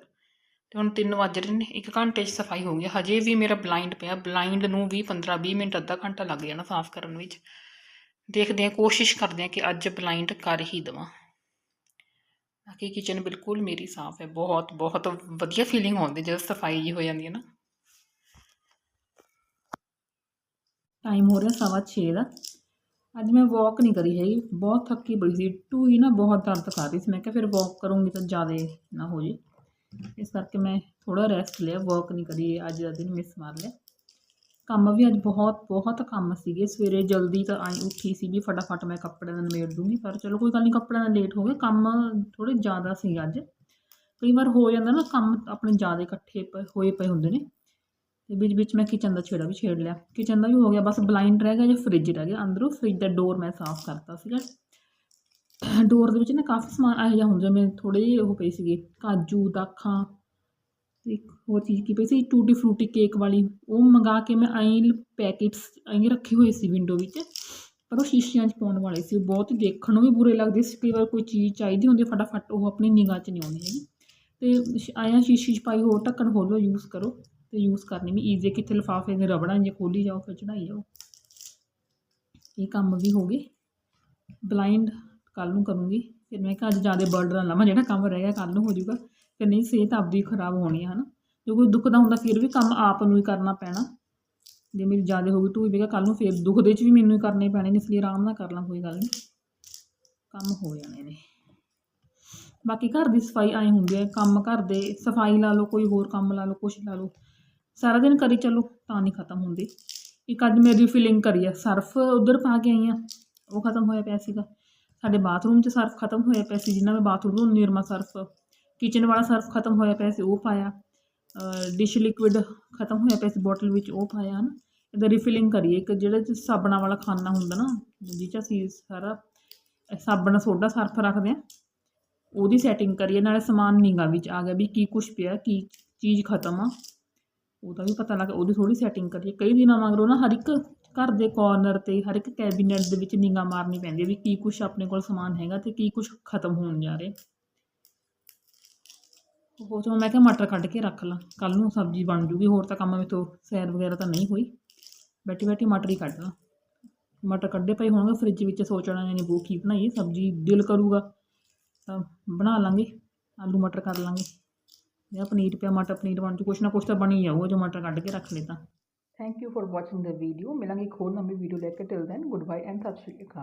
ਤੇ ਹੁਣ 3 ਵੱਜ ਰਹੇ ਨੇ 1 ਘੰਟੇ 'ਚ ਸਫ਼ਾਈ ਹੋ ਗਈ ਹਜੇ ਵੀ ਮੇਰਾ ਬਲਾਈਂਡ ਪਿਆ ਬਲਾਈਂਡ ਨੂੰ ਵੀ 15 20 ਮਿੰਟ ਅੱਧਾ ਘੰਟਾ ਲੱਗ ਜਾਣਾ ਸਾਫ਼ ਕਰਨ ਵਿੱਚ। ਦੇਖਦੇ ਹਾਂ ਕੋਸ਼ਿਸ਼ ਕਰਦੇ ਹਾਂ ਕਿ ਅੱਜ ਬਲਾਈਂਡ ਕਰ ਹੀ ਦੇਵਾਂ। ਬਾਕੀ ਕਿਚਨ ਬਿਲਕੁਲ ਮੇਰੀ ਸਾਫ਼ ਹੈ, ਬਹੁਤ ਬਹੁਤ ਵਧੀਆ ਫੀਲਿੰਗ ਆਉਂਦੀ ਜਦੋਂ ਸਫ਼ਾਈ ਜੀ ਹੋ ਜਾਂਦੀ ਹੈ ਨਾ। ਟਾਈਮ ਹੋ ਰਿਹਾ ਸਵਾ ਛੇ ਦਾ। ਅੱਜ ਮੈਂ ਵਾਕ ਨਹੀਂ ਕਰੀ ਹੈਗੀ, ਬਹੁਤ ਥੱਕੀ ਬੜੀ ਸੀ। ਟੂਈ ਨਾ ਬਹੁਤ ਦਰਦ ਕਰ ਰਹੀ ਸੀ। ਮੈਂ ਕਿਹਾ ਫਿਰ ਵਾਕ ਕਰੂੰਗੀ ਤਾਂ ਜ਼ਿਆਦਾ ਨਾ ਹੋ ਜੇ। ਇਸ ਕਰਕੇ ਮੈਂ ਥੋੜਾ ਰੈਸਟ ਲਿਆ ਵਰਕ ਨਹੀਂ ਕਰੀ, ਅੱਜ ਦਾ ਦਿਨ ਮਿਸ ਮਾਰ ਲਿਆ। ਕੰਮ ਵੀ ਅੱਜ ਬਹੁਤ ਬਹੁਤ ਕੰਮ ਸੀਗੇ। ਸਵੇਰੇ ਜਲਦੀ ਤਾਂ ਆਈ ਉੱਠੀ ਸੀ ਵੀ ਫਟਾਫਟ ਮੈਂ ਕੱਪੜੇ ਦਾ ਨਿਬੇੜ ਦੂੰਗੀ, ਪਰ ਚਲੋ ਕੋਈ ਗੱਲ ਨਹੀਂ, ਕੱਪੜਿਆਂ ਦਾ ਲੇਟ ਹੋ ਗਿਆ ਕੰਮ ਥੋੜੇ ਜ਼ਿਆਦਾ ਸੀ ਅੱਜ। ਕਈ ਵਾਰ ਹੋ ਜਾਂਦਾ ਨਾ, ਕੰਮ ਆਪਣੇ ਜ਼ਿਆਦਾ ਇਕੱਠੇ ਪਏ, ਹੋਏ ਪਏ ਹੁੰਦੇ ਨੇ। ਤੇ ਵਿੱਚ ਵਿੱਚ ਮੈਂ ਕਿਚਨ ਦਾ ਛੇੜਾ ਵੀ ਛੇੜ ਲਿਆ। ਕਿਚਨ ਦਾ ਵੀ ਹੋ ਗਿਆ, ਬਸ ਬਲਾਈਂਡ ਰਹਿ ਗਿਆ ਜਾਂ ਫ੍ਰਿਜ ਰਹਿ ਗਿਆ। ਅੰਦਰੋਂ ਫ੍ਰਿਜ ਦਾ ਡੋਰ ਮੈਂ ਸਾਫ਼ ਕਰਤਾ ਸੀਗਾ। ਡੋਰ ਦੇ ਵਿੱਚ ਨਾ ਕਾਫੀ ਸਮਾਨ ਇਹੋ ਜਿਹਾ ਹੁੰਦਾ ਜਿਵੇਂ ਥੋੜੇ ਜਿਹੇ ਉਹ ਪਏ ਸੀਗੇ, ਕਾਜੂ, ਦਾਖਾਂ ਤੇ ਇੱਕ ਹੋਰ ਚੀਜ਼ ਕੀ ਪਈ ਸੀ, ਟੂਟੀ ਫਰੂਟੀ ਕੇਕ ਵਾਲੀ, ਉਹ ਮੰਗਾ ਕੇ ਮੈਂ ਐਂ ਪੈਕੇਟਸ ਐਂ ਰੱਖੇ ਹੋਏ ਸੀ ਵਿੰਡੋ ਵਿੱਚ, ਪਰ ਉਹ ਸ਼ੀਸ਼ਿਆਂ 'ਚ ਪਾਉਣ ਵਾਲੇ ਸੀ, ਉਹ ਬਹੁਤ ਹੀ ਦੇਖਣ ਨੂੰ ਵੀ ਬੁਰੇ ਲੱਗਦੇ ਸੀ ਕਈ ਵਾਰ ਕੋਈ ਚੀਜ਼ ਚਾਹੀਦੀ ਹੁੰਦੀ ਫਟਾਫਟ ਉਹ ਆਪਣੀ ਨਿਗਾਹ 'ਚ ਨਹੀਂ ਆਉਂਦੀ ਹੈਗੀ। ਤੇ ਸ਼- ਆਇਆ ਸ਼ੀਸ਼ੀ 'ਚ ਪਾਈ ਹੋਰ ਢੱਕਣ ਖੋਲ੍ਹੋ ਯੂਜ਼ ਕਰੋ ਤੇ ਯੂਜ਼ ਕਰਨੀ ਵੀ ਈਜ਼ੀ ਕਿੱਥੇ ਲਿਫਾਫੇ ਦੇ ਰਬੜਾਂ ਜੇ ਖੋਲੀ ਜਾਓ, ਫਿਰ ਚੜਾਈ ਜਾਓ। ਇਹ ਕੰਮ ਵੀ ਹੋ ਗਏ। ਬਲਾਈਂਡ ਕੱਲ ਨੂੰ ਕਰੂੰਗੀ। ਫਿਰ ਮੈਂ ਕਿਹਾ ਅੱਜ ਜ਼ਿਆਦਾ ਬਰਡਨ ਨਾ ਲਵਾਂ, ਜਿਹੜਾ ਕੰਮ ਰਹਿ ਗਿਆ ਕੱਲ ਨੂੰ ਹੋ ਜਾਊਗਾ। ਫਿਰ ਨਹੀਂ, ਸਿਹਤ ਆਪਦੀ ਖਰਾਬ ਹੋਣੀ ਹੈ ਨਾ ਜੇ ਕੋਈ ਦੁੱਖ ਦਾ ਹੁੰਦਾ, ਫਿਰ ਵੀ ਕੰਮ ਆਪ ਨੂੰ ਹੀ ਕਰਨਾ ਪੈਣਾ। ਜੇ ਮੇਰੀ ਜ਼ਿਆਦਾ ਹੋ ਗਈ ਟੂਈ ਵੇਗਾ ਕੱਲ ਨੂੰ ਫਿਰ ਦੁੱਖ ਦੇ 'ਚ ਵੀ ਮੈਨੂੰ ਹੀ ਕਰਨੇ ਪੈਣੇ ਨੇ, ਇਸ ਲਈ ਆਰਾਮ ਨਾਲ ਕਰ ਲਾਂ, ਕੋਈ ਗੱਲ ਨਹੀਂ। ਕੰਮ ਹੋ ਜਾਣੇ ਨੇ। ਬਾਕੀ ਘਰ ਦੀ ਸਫ਼ਾਈ ਐਂ ਹੁੰਦੀ ਹੈ, ਕੰਮ ਘਰ ਦੇ, ਸਫ਼ਾਈ ਲਾ ਲਓ, ਕੋਈ ਹੋਰ ਕੰਮ ਲਾ ਲਓ, ਕੁਛ ਲਾ ਲਓ। ਸਾਰਾ ਦਿਨ ਕਰੀ ਚੱਲੋ, ਤਾਂ ਨਹੀਂ ਖਤਮ ਹੁੰਦੀ। ਇੱਕ ਅੱਜ ਮੇਰੀ ਫਿਲਿੰਗ ਕਰੀ ਆ, ਸਰਫ ਉਧਰ ਪਾ ਕੇ ਆਈ ਆ, ਉਹ ਖਤਮ ਹੋਇਆ ਪਿਆ ਸੀਗਾ। ਸਾਡੇ ਬਾਥਰੂਮ 'ਚ ਸਰਫ ਖਤਮ ਹੋਇਆ ਪਿਆ ਸੀ, ਜਿੰਨਾ ਮੈਂ ਬਾਥਰੂਮ ਨੂੰ ਨਿਰਮਾ ਸਰਫ ਕਿਚਨ ਵਾਲਾ ਸਰਫ ਖਤਮ ਹੋਇਆ ਪਿਆ ਸੀ, ਉਹ ਪਾਇਆ। ਡਿਸ਼ ਲਿਕਵਿਡ ਖਤਮ ਹੋਇਆ ਪਿਆ ਸੀ ਬੋਟਲ ਵਿੱਚ ਉਹ ਪਾਇਆ ਹਨ। ਇਹਦਾ ਰੀਫਿਲਿੰਗ ਕਰੀਏ, ਇੱਕ ਜਿਹੜਾ ਚ ਸਾਬਣਾ ਵਾਲਾ ਖਾਨਾ ਹੁੰਦਾ ਨਾ ਜਿਹ 'ਚ ਅਸੀਂ ਸਾਰਾ ਸਾਬਣ ਸੋਡਾ ਸਰਫ ਰੱਖਦੇ ਆ ਉਹਦੀ ਸੈਟਿੰਗ ਕਰੀਏ, ਨਾਲੇ ਸਮਾਨ ਨਿਗਾ ਵਿੱਚ ਆ ਗਿਆ ਵੀ ਕੀ ਕੁਛ ਪਿਆ, ਕੀ ਚੀਜ਼ ਖਤਮ ਆ। ਉਹਦਾ ਵੀ ਪਤਾ ਲੱਗ, ਉਹਦੀ ਥੋੜੀ ਸੈਟਿੰਗ ਕਰੀਏ। ਕਈ ਦਿਨਾਂ ਮਗਰੋਂ ਨਾ ਹਰ ਇੱਕ ਘਰ ਦੇ ਕਾਰਨਰ ਤੇ ਹਰ ਇੱਕ ਕੈਬਿਨਟ ਦੇ ਵਿੱਚ ਨਿਗਾ ਮਾਰਨੀ ਪੈਂਦੀ ਹੈ ਵੀ ਕੀ ਕੁਛ ਆਪਣੇ ਕੋਲ ਸਮਾਨ ਹੈਗਾ ਤੇ ਕੀ ਕੁਛ ਖਤਮ ਹੋਣ ਜਾ ਰਿਹਾ। ਉਹ ਚੋਂ ਮੈਂ ਕਿਹਾ ਮਟਰ ਕੱਢ ਕੇ ਰੱਖ ਲਾਂ ਕੱਲ ਨੂੰ ਸਬਜ਼ੀ ਬਣ ਜੂਗੀ, ਹੋਰ ਤਾਂ ਕੰਮ ਮੇਥੋਂ ਸੈਰ ਵਗੈਰਾ ਤਾਂ ਨਹੀਂ ਹੋਈ। ਬੈਠੀ ਬੈਠੀ ਮਟਰ ਹੀ ਕੱਢ ਲਾਂ। ਮਟਰ ਕੱਢੇ ਪਏ ਹੋਣਗੇ ਫ੍ਰਿਜ ਵਿੱਚ ਸੋਚਣਾ ਨੇ ਬੂ ਕੀ ਬਣਾਈਏ ਸਬਜ਼ੀ ਦਿਲ ਕਰੂਗਾ, ਤਾਂ ਬਣਾ ਲਾਂਗੇ, ਆਲੂ ਮਟਰ ਕਰ ਲਾਂਗੇ। ਜਾਂ ਪਨੀਰ ਪਿਆ, ਮਟਰ ਪਨੀਰ ਬਣ ਜੂ, ਕੁਛ ਨਾ ਕੁਛ ਤਾਂ ਬਣੀ ਜਾਊਗਾ, ਜੋ ਮਟਰ ਕੱਢ ਕੇ ਰੱਖ ਲਏ ਤਾਂ। Thank you for watching the video ਮਿਲਾਂਗੇ ਇੱਕ ਹੋਰ ਨਵੀਂ ਵੀਡੀਓ ਲੈ ਕੇ till then good bye and ਸਤਿ ਸ਼੍ਰੀ ਅਕਾਲ